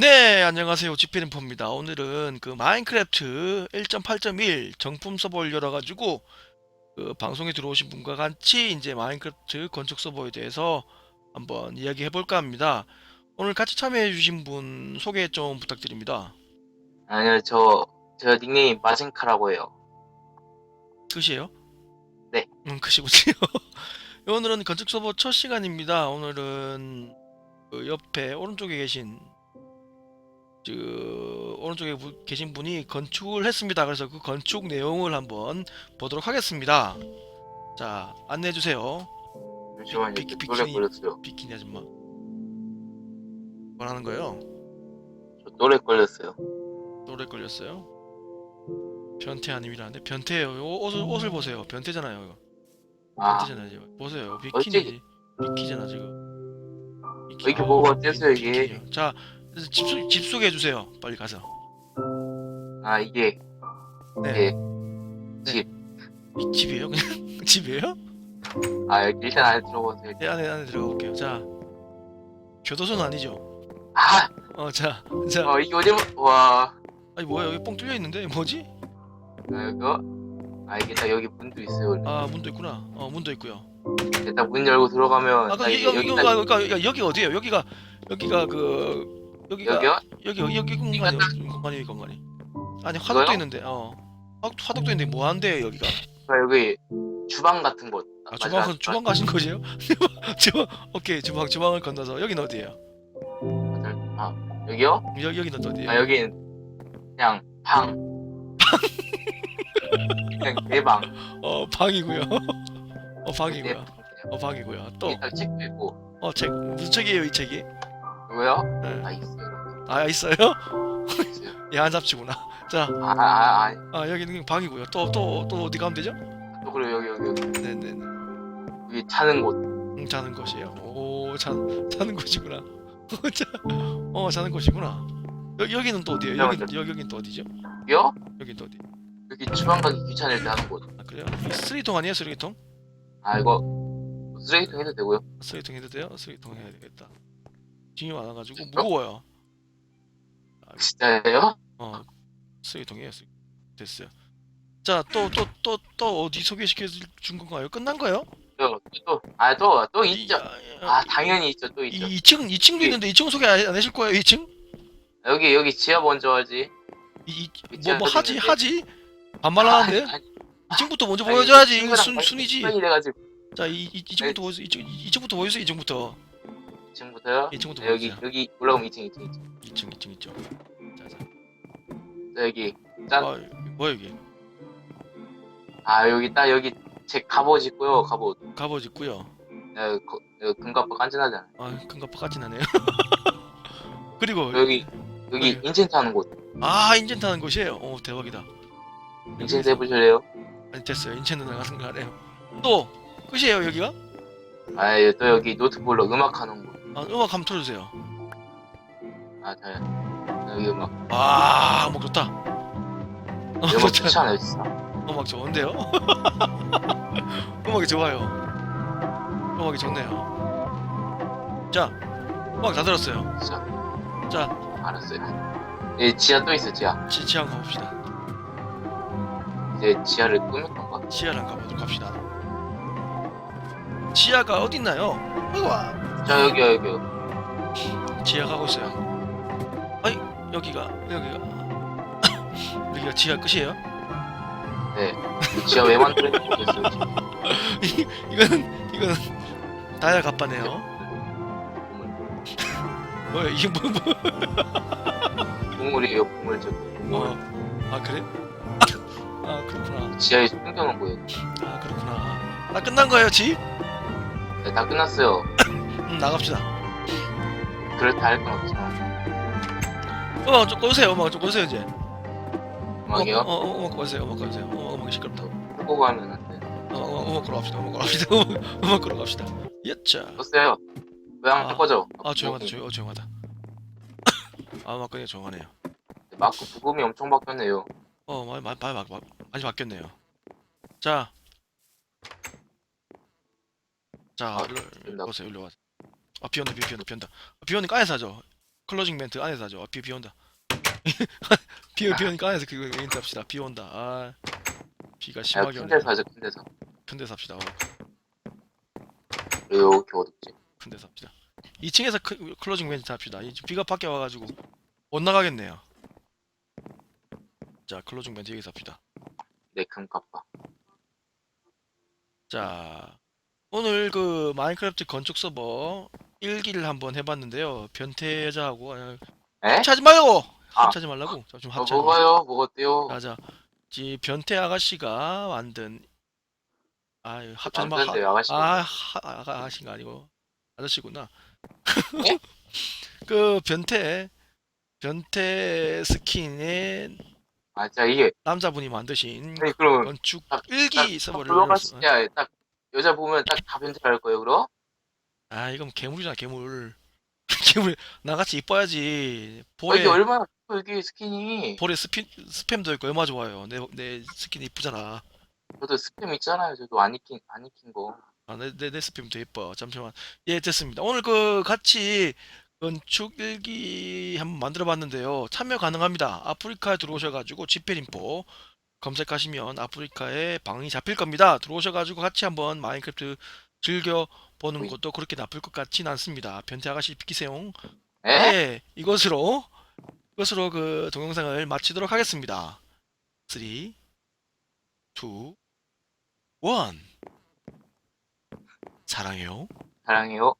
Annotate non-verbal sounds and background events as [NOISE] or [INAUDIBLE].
네, 안녕하세요. 지피린포입니다. 오늘은 그 마인크래프트 1.8.1 정품 서버를 열어가지고 그 방송에 들어오신 분과 같이 이제 마인크래프트 건축 서버에 대해서 한번 이야기 해 볼까 합니다. 오늘 같이 참여해주신 분 소개 좀 부탁드립니다. 아니요, 저, 저 닉네임 마징카라고 해요. 끝이에요? 네. 음, 끝이군요. [LAUGHS] 오늘은 건축 서버 첫 시간입니다. 오늘은 그 옆에 오른쪽에 계신 그 오른쪽에 부- 계신 분이 건축을 했습니다. 그래서 그 건축 내용을 한번 보도록 하겠습니다. 자, 안내해 주세요. 잠시만요, 비- 비- 노래 비키니. 걸렸어요. 비키니 아줌마. 뭐라는 거예요? 저 노래 걸렸어요. 노래 걸렸어요? 변태 아님이라는데 변태예요. 요 옷을 옷을 보세요. 변태잖아요. 이거. 아, 변태잖아요. 지금. 보세요. 비키니지. 비키잖아 지금. 비키- 이게 어, 뭐가 비- 어때서요, 이게? 비키니요. 자, 집, 소- 집 소개해 주세요. 빨리 가서. 아, 이게, 네. 이게, 이 집이에요? 그냥 [LAUGHS] 집이에요? 아, 여기 일단 안에 들어보세요. 네, 안에 안에 들어가 볼게요. 자, 교도소는 아니죠? 아, 어, 자, 자, 어, 이게 어디, 와, 아니 뭐야 여기 뻥 뚫려 있는데 뭐지? 아, 이거, 아, 이게 딱 여기 문도 있어요. 원래. 아 문도 있구나. 어 문도 있고요. 일단 문 열고 들어가면, 아, 딱그 이게 여기 여기 여기가 여기 어디예요? 여기가 여기가 그 여기가 여기요? 여기 여기 여기 공간이 딱- 공간이 공간이. 아니 화덕도 이거요? 있는데 어 화- 화덕도 있는데 뭐 한대요 여기가? 아, 여기 주방 같은 곳. 아, 맞아, 주방 맞아, 주방 가신 거세요? [LAUGHS] 주방 오케이 주방 주방을 건너서 여기는 어디예요? 맞아. 아, 여기요? 여 여기는 어디예요? 아, 여긴 그냥 방. 그냥 내 방. 어 방이고요. 어내 방이고요. 방. 어 방이고요. 또 여기 딱 책도 있고. 어책 무슨 책이에요 이 책이? 이거요? 네. 아, 있어요. 아 있어요? 있어요. [LAUGHS] 야한 잡지구나. 자, 아, 아, 아, 아 여기는 방이고요. 또 또 또 어디 가면 되죠? 또 그리고 여기 여기 여기 네네. 여기 자는 곳. 음, 자는 곳이에요. 오, 자, 자는 곳이구나. [LAUGHS] 어, 자, 어, 자는 곳이구나. 여, 여기는 또 어디예요? 여기 여기 여긴 또 어디죠? 여기요? 여긴 또 어디? 여기 주방 가기 귀찮을 때 하는 곳. 아 그래요? 이 쓰레기통 아니에요? 쓰레기통? 아 이거 쓰레기통 해도 되고요. 쓰레기통 해도 돼요? 쓰레기통 해야 되겠다. 짐이 많아가지고 무거워요. 진짜예요? 어, 쓰레기통이에요. 쓰레기. 됐어요. 자, 또 또 또 또 어디 소개시켜 준 건가요? 끝난 거요? 또아또또 있죠. 이- 아 당연히 있죠. 또 있죠. 이 2층 2층도 여기. 있는데 2층 소개 안, 안 하실 거예요? 2층? 여기 여기 지하 먼저 하지. 이뭐뭐 지하도 하지 있는데. 하지? 반말하는데? 아니, 2층부터 먼저 아니, 보여줘야지. 이거 순 순이지. 자, 이, 이 2층부터 보여주세요. 2층, 2층부터 보여주세요. 2층부터. 지금부터요. 2층부터 네, 여기 보여주세요. 여기 올라가면 2층 2층 2층. 2층, 2층 있죠. 자, 자. 자, 여기 짠. 아, 뭐야 여기? 아 여기 딱 여기 제 갑옷 있고요. 갑옷. 갑옷 있고요. 네, 거- 네, 금갑바 깐진하잖아. 아, 큰갑바 같진 않네요. 그리고 여기 여기 여기. 인챈트 하는 곳. 아, 인젠 타는 곳이에요. 오, 대박이다. 인챈트 해보실래요? 아니 됐어요. 인첸 누나 같은 거 하네요. 또 끝이에요 여기가? 아또 여기 노트북으로 음악 하는 곳. 아, 음악 한번 틀어주세요. 아 잘. 여기 음악. 아, 음악 좋다. 어, 음악 좋다. 진짜. 음악 좋은데요? [LAUGHS] 음악이 좋아요. 음악이 좋네요. 자, 음악 다 들었어요. 진짜. 자, 알았어요. 예, 지하 또 있어, 지하. 지, 지하 한번 가봅시다. 이제 지하를 꾸몄던가? 지하를 한번 가보도록 합시다. 지하가 어디 있나요? 우와, 자, 여기요, 여기요. 지하 가고 있어요. 아이, 여기가, 여기가. [COUGHS] 여기가 지하 끝이에요? 네. 지하 왜 만들었는지 모르겠어요, 지금. [LAUGHS] 이- 이거는, 이거는 다이아 갑바네요. [LAUGHS] 뭐야, 이게 뭐, 뭐, 보물이에요, 보물, 저. 어, 아, 그래? [COUGHS] 아, 그렇구나. 지하에 숨겨놓은 거예요. 아, 그렇구나. 아, 끝난 거예요, 집? 네, 다 끝났어요. 음, 나갑시다. 그렇다 할 건 없지만. 음악 좀 꺼주세요. 음악 좀 꺼주세요 이제. 음악이요? 어, 어, 음악 꺼주세요. 음악 꺼주세요. 음악, 음악이 시끄럽다. 끄고 가면 안 돼. 어, 어, 음악 끌어 갑시다. 음악 끌어 갑시다. [LAUGHS] 음악, 음악 갑시다. 예차. 껐어요. 왜안 아, 꺼져? 아 조용하다. 조용, 어, 조용하다. [COUGHS] 아, 음악 끄니 조용하네요. 마크 부금이 엄청 바뀌었네요. 어, 많이 많이 많이, 바- 많이 바뀌었네요. 자, 자, 아, 일로. 보세요. 일로 와. 아, 비 온다, 비, 비 온다, 비 온다. 아, 비 오니까 까야 사죠. 클로징 멘트 안에서 하죠. 아, 비, 비 온다. [LAUGHS] 비, 비 오니까 안에서 그 멘트 합시다. 비 온다. 아, 비가 야, 심하게 큰 오네. 데서 하자, 큰 데서. 큰 데서 합시다. 어, 왜 이렇게 어둡지? 큰 데서 합시다. 2층에서 크, 클로징 멘트 합시다. 이 비가 밖에 와가지고 못 나가겠네요. 자, 클로징 멘트 여기서 합시다. 내 금값봐. 자, 오늘 그 마인크래프트 건축 서버 1기를 한번 해봤는데요. 변태 여자하고 아, 에? 합치하지 말고 아. 합치하지 말라고. 자, 좀 어, 합치하지 말고. 뭐가요? 뭐가대요? 맞아. 이 변태 아가씨가 만든 아 합치지 마. 남편데 아가씨. 아, 하, 아가- 아가씨가 아니고 아저씨구나. 예? [LAUGHS] 그 변태 변태 스킨의 아, 진짜 이게. 남자분이 만드신 아니, 그럼. 건축 딱- 일기 딱 서버를 불러갈 열었어. 수 있냐? 딱, 여자 보면 딱 다 변태할 거예요, 그럼? 아 이건 괴물이잖아 괴물. [LAUGHS] 괴물 나같이 이뻐야지. 아, 볼에 이게 얼마나 커, 이게 스킨이. 볼에 스피, 스팸도 있고 얼마 좋아요. 내 내 스킨 이쁘잖아. 저도 스팸 있잖아요. 저도 안 익힌, 안 익힌 거. 아, 내, 내, 내 스팸 도 예뻐. 잠시만. 예, 됐습니다. 오늘 그 같이 건축 일기 한번 만들어 봤는데요. 참여 가능합니다. 아프리카에 들어오셔가지고 지페린포 검색하시면 아프리카에 방이 잡힐 겁니다. 들어오셔가지고 같이 한번 마인크래프트 즐겨 보는. 것도 그렇게 나쁠 것 같진 않습니다. 변태 아가씨 비키세용. 에? 예, 이것으로 이것으로 그 동영상을 마치도록 하겠습니다. 3, 2, 1 사랑해요. 사랑해요.